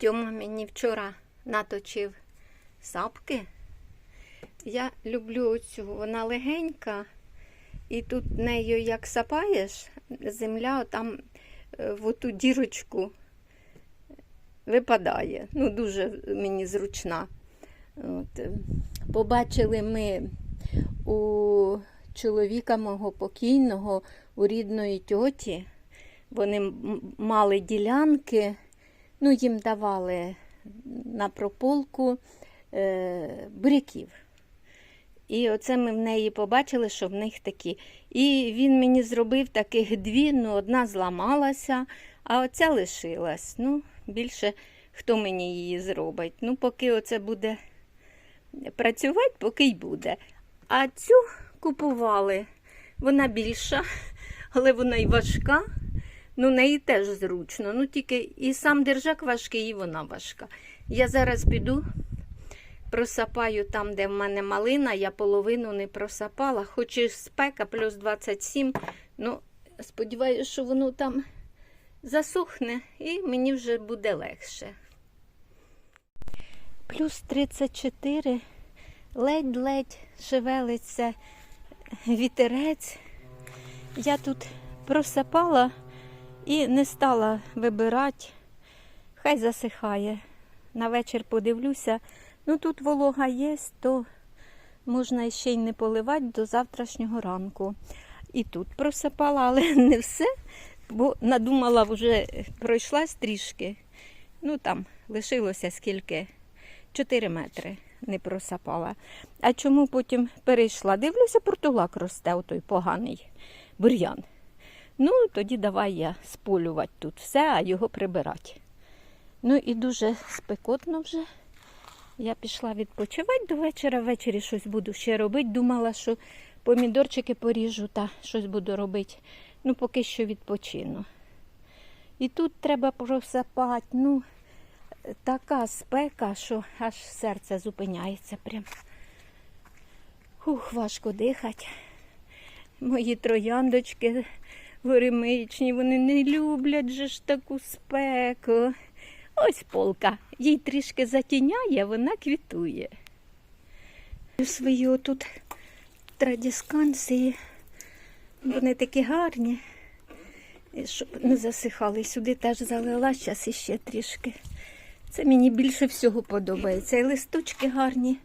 Тьома мені вчора наточив сапки. Я люблю оцю, вона легенька, і тут нею як сапаєш, земля там е, в оту дірочку випадає. Ну, дуже мені зручна. От. е, Побачили ми у чоловіка мого покійного, у рідної тьоті. Вони мали ділянки, ну, їм давали на прополку е, буряків. І оце ми в неї побачили, що в них такі. І він мені зробив таких дві, ну одна зламалася, а оця лишилась. Ну, більше хто мені її зробить. Ну, поки оце буде працювати, поки й буде. А цю купували. Вона більша, але вона й важка. Ну, неї теж зручно. Ну, тільки і сам держак важкий, і вона важка. Я зараз піду, просапаю там, де в мене малина, я половину не просапала, хоч і спека плюс 27. Ну, сподіваюся, що воно там засохне і мені вже буде легше. Плюс 34, ледь-ледь шевелиться вітерець. Я тут просапала і не стала вибирати. Хай засихає. На вечір подивлюся. Ну тут волога є, то можна ще й не поливати до завтрашнього ранку. І тут просипала, але не все, бо надумала вже пройшлась трішки. Ну там лишилося скільки? 4 метри не просапала. А чому потім перейшла? Дивлюся, портулак росте, отой поганий бур'ян. Ну, тоді давай я сполювати тут все, а його прибирати. Ну і дуже спекотно вже. Я пішла відпочивати до вечора. Ввечері щось буду ще робити. Думала, що помідорчики поріжу та щось буду робити. Ну, поки що відпочину. І тут треба просапати. Ну, така спека, що аж серце зупиняється прям. Ух, важко дихати. Мої трояндочки горемичні, вони не люблять же ж таку спеку. Ось полка. Їй трішки затіняє, вона квітує. Свої отут традісканції, вони такі гарні, щоб не засихали. Сюди теж залила, зараз іще трішки. Це мені більше всього подобається. І листочки гарні.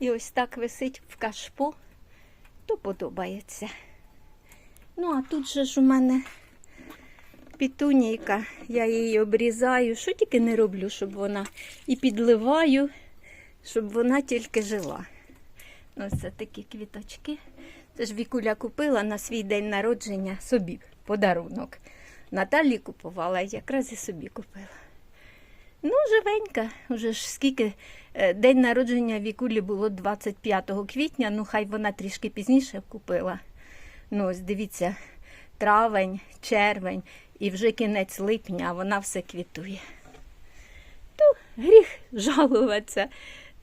І ось так висить в кашпо, то подобається. Ну, а тут же ж у мене пітунійка, я її обрізаю, що тільки не роблю, щоб вона і підливаю, щоб вона тільки жила. Ну, Ось такі квіточки. Це ж Вікуля купила на свій день народження собі подарунок. Наталі купувала, якраз і собі купила. Ну, живенька, вже ж скільки е, день народження Вікулі було 25 квітня, ну хай вона трішки пізніше купила. Ну, ось дивіться, травень, червень і вже кінець липня, а вона все квітує. То гріх жалуватися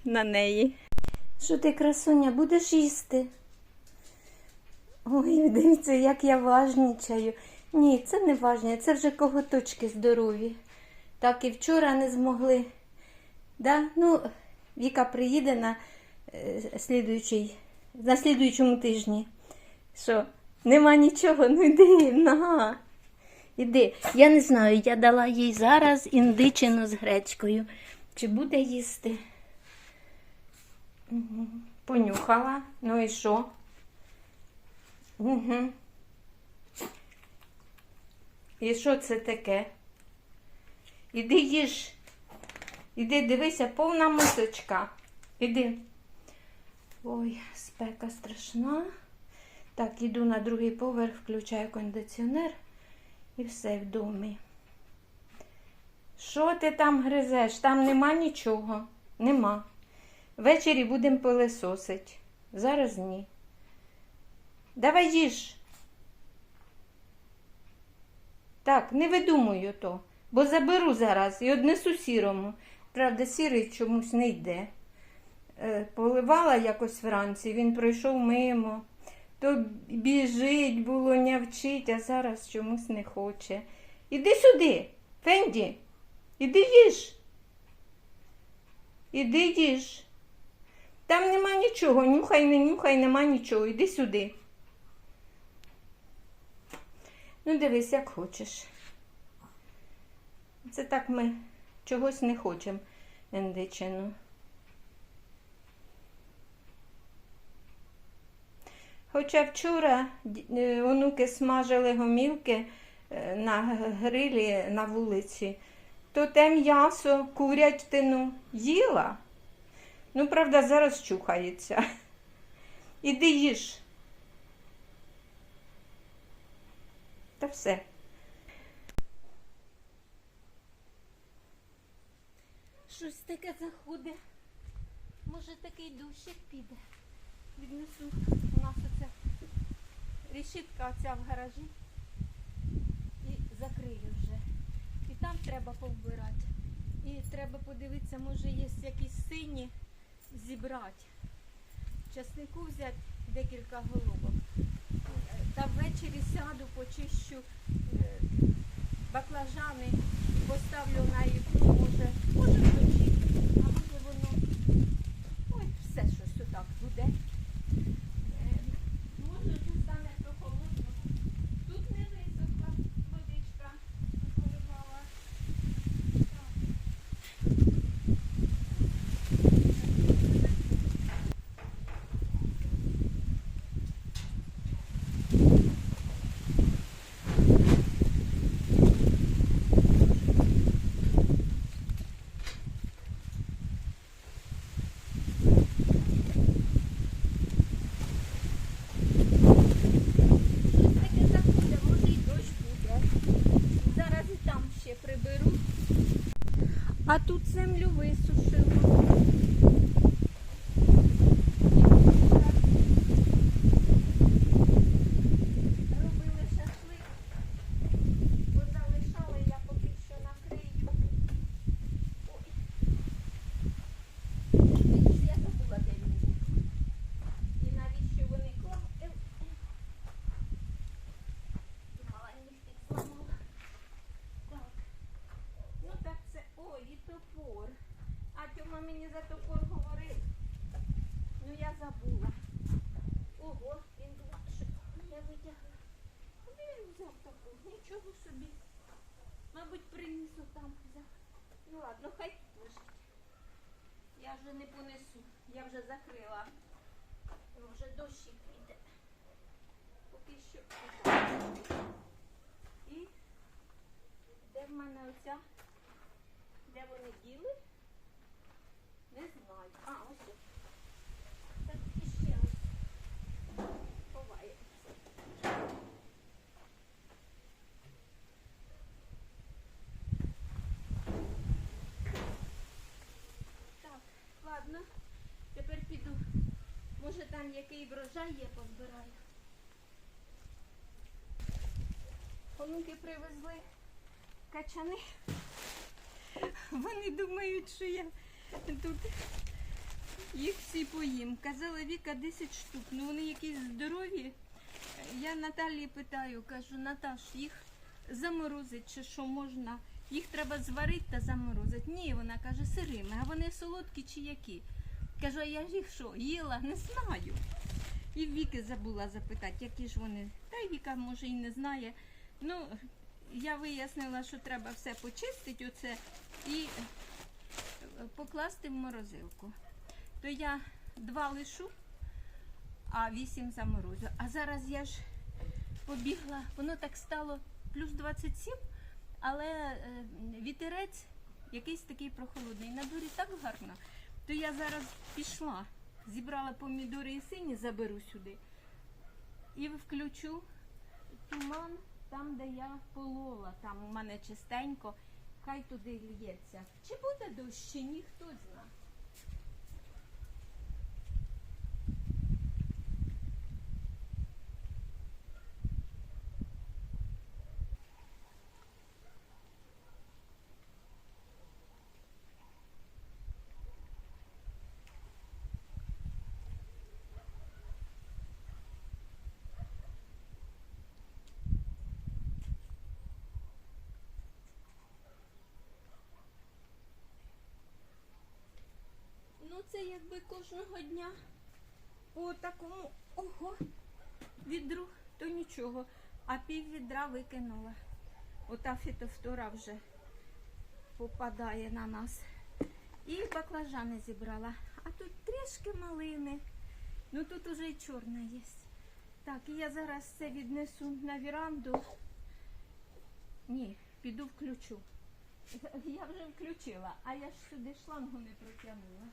на неї. Що ти, красуня, будеш їсти? Ой, дивіться, як я важнічаю. Ні, це не важня, це вже коготочки здорові. Так і вчора не змогли. Да? Ну, Віка приїде на, е, слідуючий, на слідуючому тижні. Що, нема нічого, ну йди, на. Іди. Я не знаю, я дала їй зараз індичину з гречкою. Чи буде їсти? Угу. Понюхала. Ну і що? Угу. І що це таке? Іди їж. Іди, дивися, повна мисочка. Іди. Ой, спека страшна. Так, іду на другий поверх, включаю кондиціонер і все в домі. Що ти там гризеш? Там нема нічого. Нема. Ввечері будемо пилесосити. Зараз ні. Давай їж. Так, не видумую то, бо заберу зараз і однесу сірому. Правда, сірий чомусь не йде. Е, Поливала якось вранці, він пройшов мимо. То біжить, було нявчить, а зараз чомусь не хоче. Іди сюди, Фенді, іди їж. Іди їж. Там нема нічого, нюхай, не нюхай, нема нічого. Іди сюди. Ну, дивись, як хочеш. Це так ми чогось не хочемо, індичину. Хоча вчора е, онуки смажили гомілки е, на грилі на вулиці, то те м'ясо, курятину їла. Ну, правда, зараз чухається. Іди їж. Та все. Щось таке заходить. Може такий дощик піде. Віднесу. У нас оце решітка оця в гаражі. І закрию вже. І там треба повбирати. І треба подивитися, може є якісь сині зібрати. Часнику взяти декілька головок. Та ввечері сяду, почищу е, баклажани, поставлю на ікру, може, може вночі, а може воно. Ой, все щось отак буде. Е, Може тут стане прохолодно. Тут не висохла водичка, поливала. Так. Щось таке заходить, може і дощ буде. Зараз і там ще приберу. А тут землю висушило. Робили шашлик, бо залишали, я поки що накрию. Ой. Видиш, Я забула, де він був. І навіщо вони клали? Думала, нігтик зламала. Так. Ну так це. Ой, і топор. А Тьома мені за топор говорив. Ну я забула. Ого, він думав, що я витягла. Куди він взяв топор? Нічого собі. Мабуть, приніс там взяв. Ну хай лишить. Я вже не понесу. Я вже закрила. Вже дощик піде. Поки що. І де в мене оця? Де вони діли? Не знаю. А, ось. тут. Так і ще ось. Ховається. Так, ладно. Тепер піду. Може там який врожай є, позбираю. Онуки привезли качани. Вони думають, що я тут їх всі поїм. Казала Віка 10 штук. Ну вони якісь здорові. Я Наталії питаю, кажу, Наташ, їх заморозить чи що можна? Їх треба зварити та заморозити. Ні, вона каже, сирими, а вони солодкі чи які? Кажу, я їх що, їла? Не знаю. І Віки забула запитати, які ж вони. Та й Віка, може, і не знає. Ну, я вияснила, що треба все почистити оце і е, покласти в морозилку. То я два лишу, а вісім заморозю. А зараз я ж побігла, воно так стало плюс 27, але е, вітерець якийсь такий прохолодний. На дворі так гарно. То я зараз пішла, зібрала помідори і сині, заберу сюди і включу туман там, де я полола. Там у мене чистенько, хай туди лється. Чи буде дощ, чи ні, хто знає. Ну це якби кожного дня по такому ого відру, то нічого. А пів відра викинула. Ота фітофтора вже попадає на нас. І баклажани зібрала. А тут трішки малини. Ну тут уже і чорна є. Так, і я зараз це віднесу на віранду. Ні, піду включу. Я вже включила, а я ж сюди шлангу не протягнула.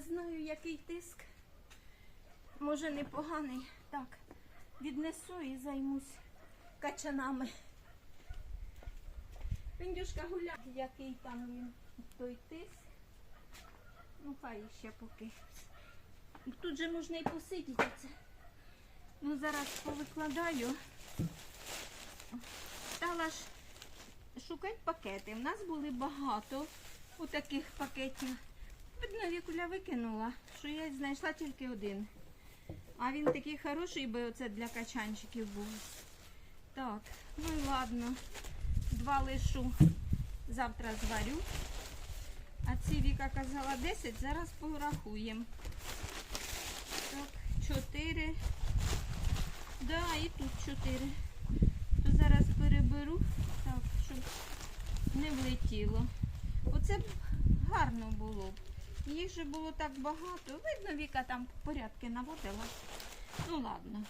Не знаю, який тиск. Може непоганий. Так, віднесу і займусь качанами. Піндюшка гуляє, який там він той тиск. Ну, хай ще поки. Тут же можна і посидіти. Ну, зараз повикладаю. Стала ж шукати пакети. У нас були багато у таких пакетів. Видно, вікуля викинула, що я знайшла тільки один. А він такий хороший, бо оце для качанчиків був. Так, ну і ладно. Два лишу. Завтра зварю. А ці Віка казала 10, зараз порахуємо. Так, 4. Да, і тут 4. То зараз переберу, так, щоб не влетіло. Оце б гарно було б. Їх же було так багато. Видно, Віка там порядки наводила. Ну ладно.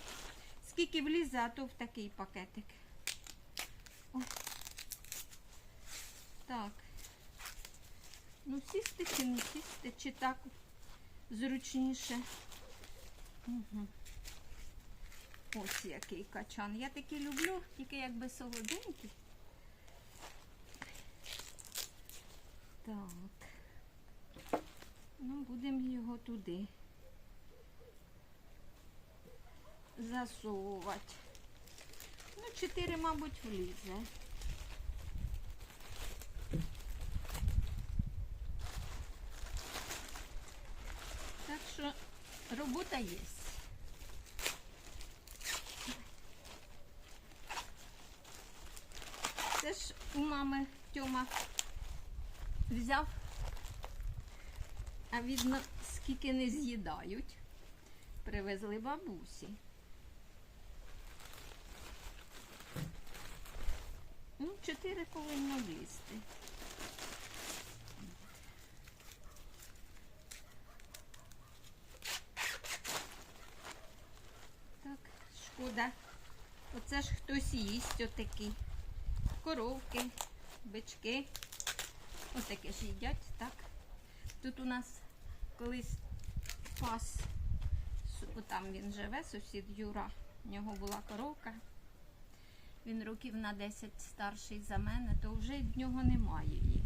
Скільки влізе, а то в такий пакетик. О. Так. Ну, сісти чи не сісти, чи так зручніше. Угу. Ось який качан. Я такий люблю, тільки якби солоденький. Так. Будемо його туди засовувати. Ну, чотири, мабуть, влізе. Так що робота є. Це ж у мами Тьома взяв а видно, скільки не з'їдають. Привезли бабусі. Ну, чотири повинно влізти. Так, шкода. Оце ж хтось їсть отакі. Коровки, бички. Отаке ж їдять, так? Тут у нас колись пас, там він живе, сусід Юра, в нього була коровка. Він років на 10 старший за мене, то вже в нього немає її.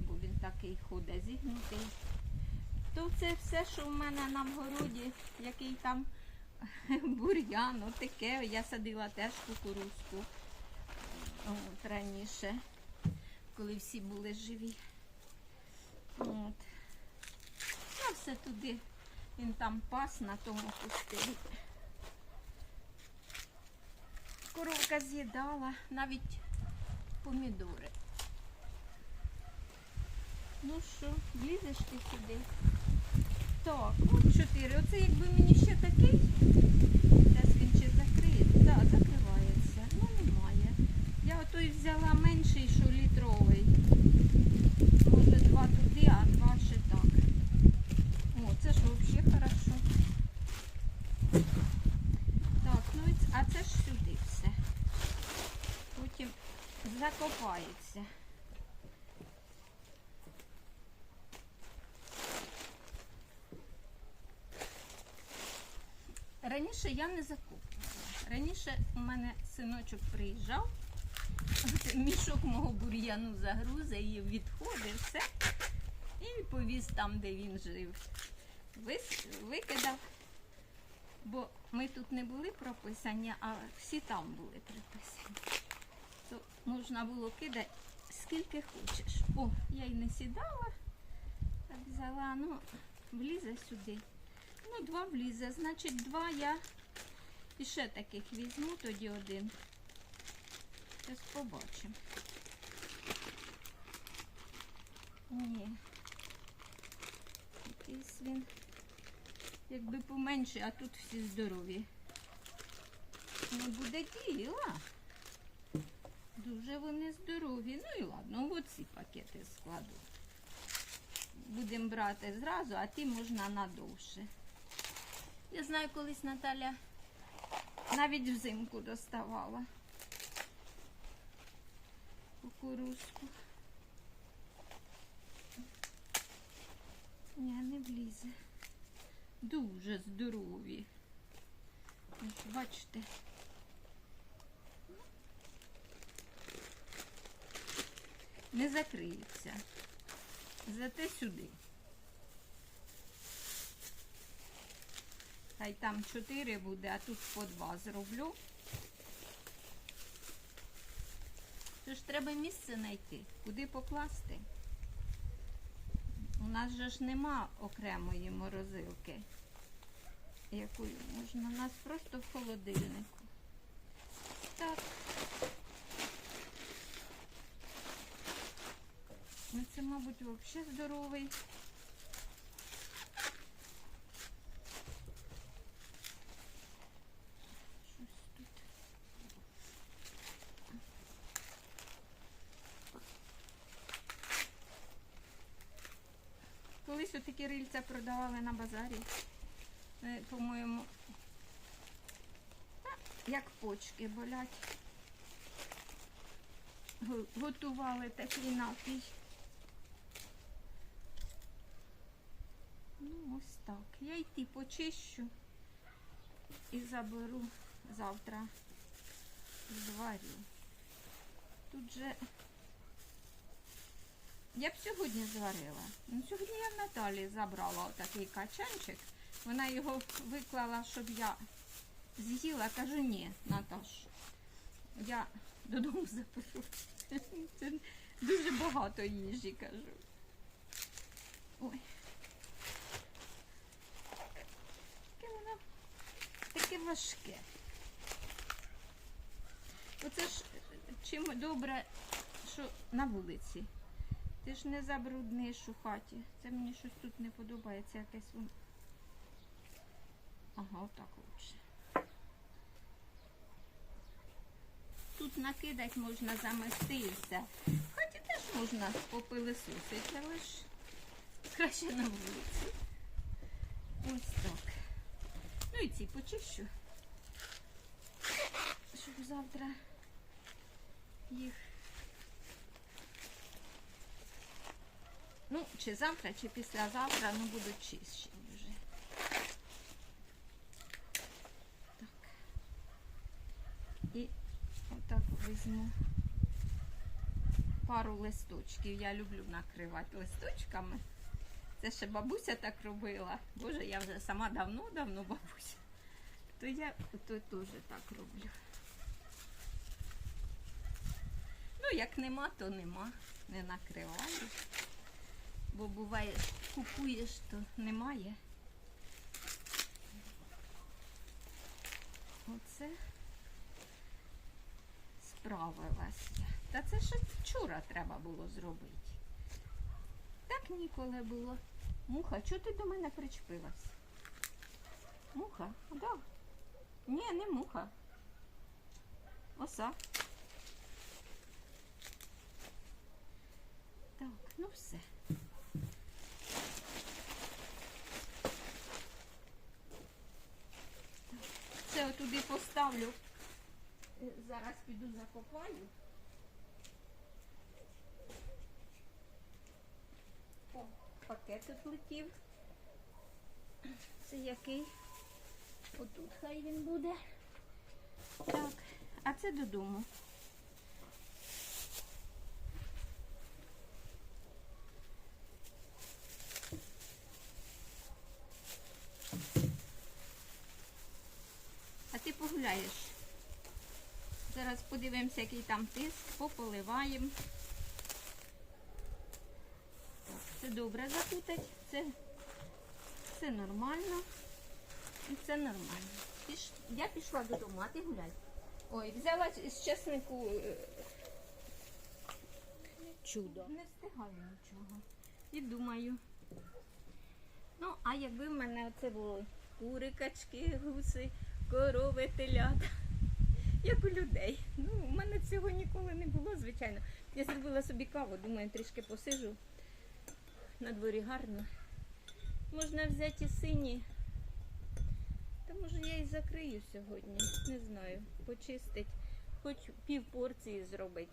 Бо він такий ходить, зігнутий. То це все, що в мене на вгороді, який там бур'ян, таке. Я садила теж кукурузку от, раніше, коли всі були живі. От. Все туди, він там пас на тому пустив. Коровка з'їдала навіть помідори. Ну що, влізеш ти сюди? Так, от чотири. Оце якби мені ще такий. Зараз він ще закриє. Так, закривається. Ну немає. Я отой взяла менший, що літровий. Може два туди, а два ще так. О, це ж взагалі хорошо. копається. Раніше я не закопувала. Раніше у мене синочок приїжджав, мішок мого бур'яну загрузив і відходи, все. І повіз там, де він жив. Викидав. Бо ми тут не були прописані, а всі там були приписані. То можна було кидати скільки хочеш. О, я й не сідала, так взяла, ну, влізе сюди. Ну, два влізе, значить, два я і ще таких візьму, тоді один. Зараз побачимо. Ні. Якийсь він якби поменше, а тут всі здорові. Не буде діла. Дуже вони здорові. Ну і ладно, оці пакети складу. Будемо брати зразу, а ті можна надовше. Я знаю, колись Наталя навіть взимку доставала кукурузку. Ні, не влізе. Дуже здорові. Бачите. Не закриються. Зате сюди. Хай там чотири буде, а тут по два зроблю. Тож треба місце знайти, куди покласти. У нас же ж нема окремої морозилки, якою можна. У нас просто в холодильнику. Так. Ну це, мабуть, взагалі здоровий. Щось тут. Рильця продавали на базарі. Е, По-моєму, як почки болять. Готували такий напій. Ну, ось так. Я йти почищу і заберу завтра зварю. Тут же я б сьогодні зварила. Ну, сьогодні я в Наталі забрала отакий качанчик. Вона його виклала, щоб я з'їла. Кажу, ні, Наташ, я додому заберу. Це дуже багато їжі, кажу. Ой. Таке воно таке важке. Оце ж е, чим добре, що на вулиці. Ти ж не забрудниш у хаті. Це мені щось тут не подобається, якесь воно. Ага, отак лучше. Тут накидати можна замести і все. В хаті теж можна попилисосити, але ж краще на вулиці. Ось так. Ну і ці почищу. Щоб завтра їх. Ну, чи завтра, чи післязавтра, ну будуть чищені вже. Так. І отак візьму пару листочків. Я люблю накривати листочками. Це ще бабуся так робила. Боже, я вже сама давно-давно бабуся. То я то теж так роблю. Ну, як нема, то нема. Не накриваю. Бо буває, купуєш, то немає. Оце справилась я. Та це ще вчора треба було зробити. Так ніколи було. Муха, чого ти до мене причепилась? Муха? Да. Ні, не муха. Оса. Так, ну все. оце туди поставлю. Е, зараз піду закопаю. О, пакет отлетів. Це який? Отут хай він буде. Так, а це додому. Подивимося, який там тиск, пополиваємо. Це добре закутать, це, це нормально. І це нормально. Піш... Я пішла додому, а ти гуляй. Ой, взяла з чеснику е, чудо. Не встигаю нічого. І думаю. Ну, а якби в мене це було кури, качки, гуси, корови, телята, як у людей. Ну, у мене цього ніколи не було, звичайно. Я зробила собі каву, думаю, трішки посижу. На дворі гарно. Можна взяти і сині. Та може я і закрию сьогодні. Не знаю. Почистить. Хоч пів порції зробить.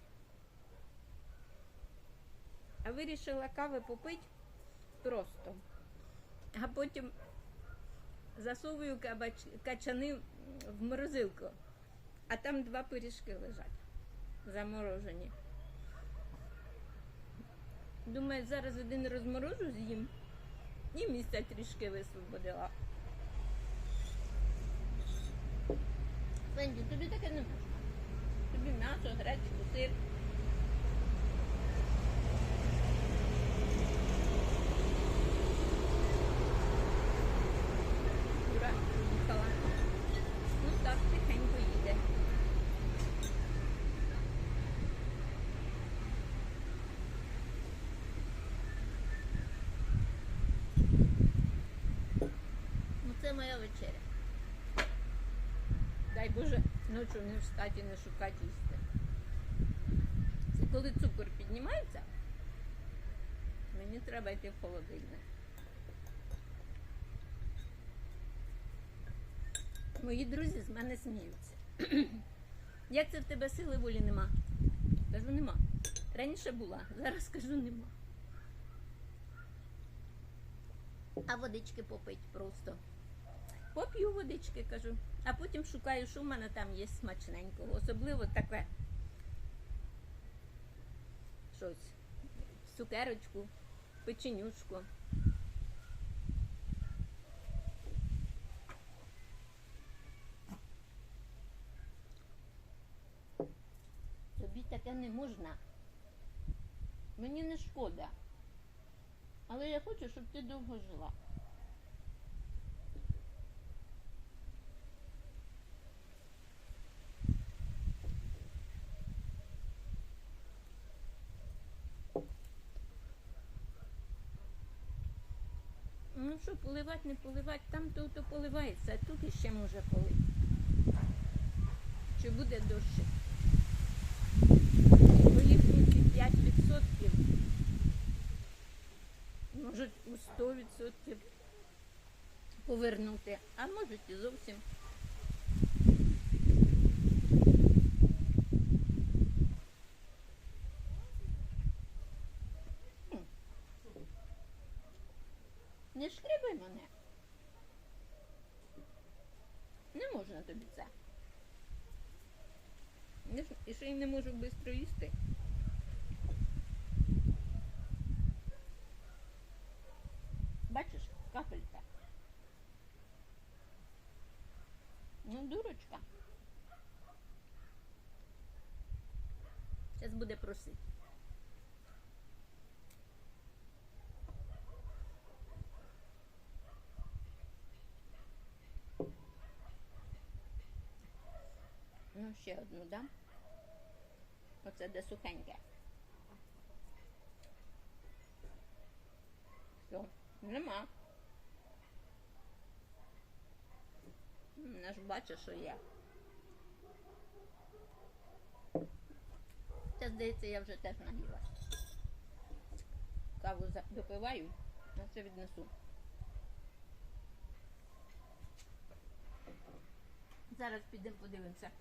А вирішила кави попити просто. А потім засовую кабач... качани в морозилку. А там два пиріжки лежать заморожені. Думаю, зараз один розморожу з'їм і місця трішки висвободила. Фенді, тобі таке не можна. Тобі м'ясо, гречку, сир. Ура, їхала. Ну так, тихенько їде. Ну це моя вечеря. Дай Боже, ночі не встати не шукати їсти. Це коли цукор піднімається, мені треба йти в холодильник. Мої друзі з мене сміються. Як це в тебе сили волі нема? Кажу, нема. Раніше була, зараз кажу, нема. А водички попить просто. Поп'ю водички, кажу, а потім шукаю, що в мене там є смачненького. Особливо таке щось. Цукерочку, печенюшку. Тобі таке не можна. Мені не шкода. Але я хочу, щоб ти довго жила. Ну що, поливати, не поливати, там то, то поливається, а тут іще може полити. Чи буде дощик? Моїх 5%, можуть у 100% повернути, а можуть і зовсім. М. Не шкребай мене. Не можна тобі це. Ще й не можу швидко їсти. Бачиш, капелька. Ну, дурочка. Зараз буде просити. Ну, ще одну, да? Оце де сухеньке. Все, нема. Вона ж бачить, що є. Це, здається, я вже теж наїла. Каву допиваю, а це віднесу. Зараз підемо подивимося,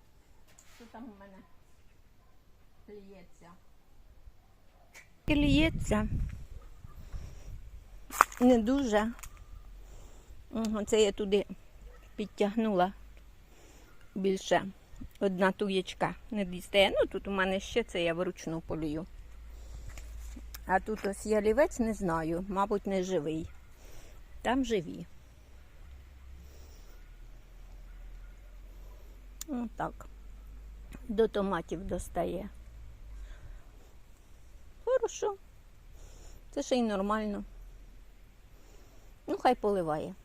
що там у мене лється. Лється. не дуже. Це я туди підтягнула більше. Одна туєчка не дістає. Ну, тут у мене ще це я вручну полюю. А тут ось ялівець не знаю, мабуть, не живий. Там живі. Отак. До томатів достає. Хорошо. Це ще й нормально. Ну, хай поливає.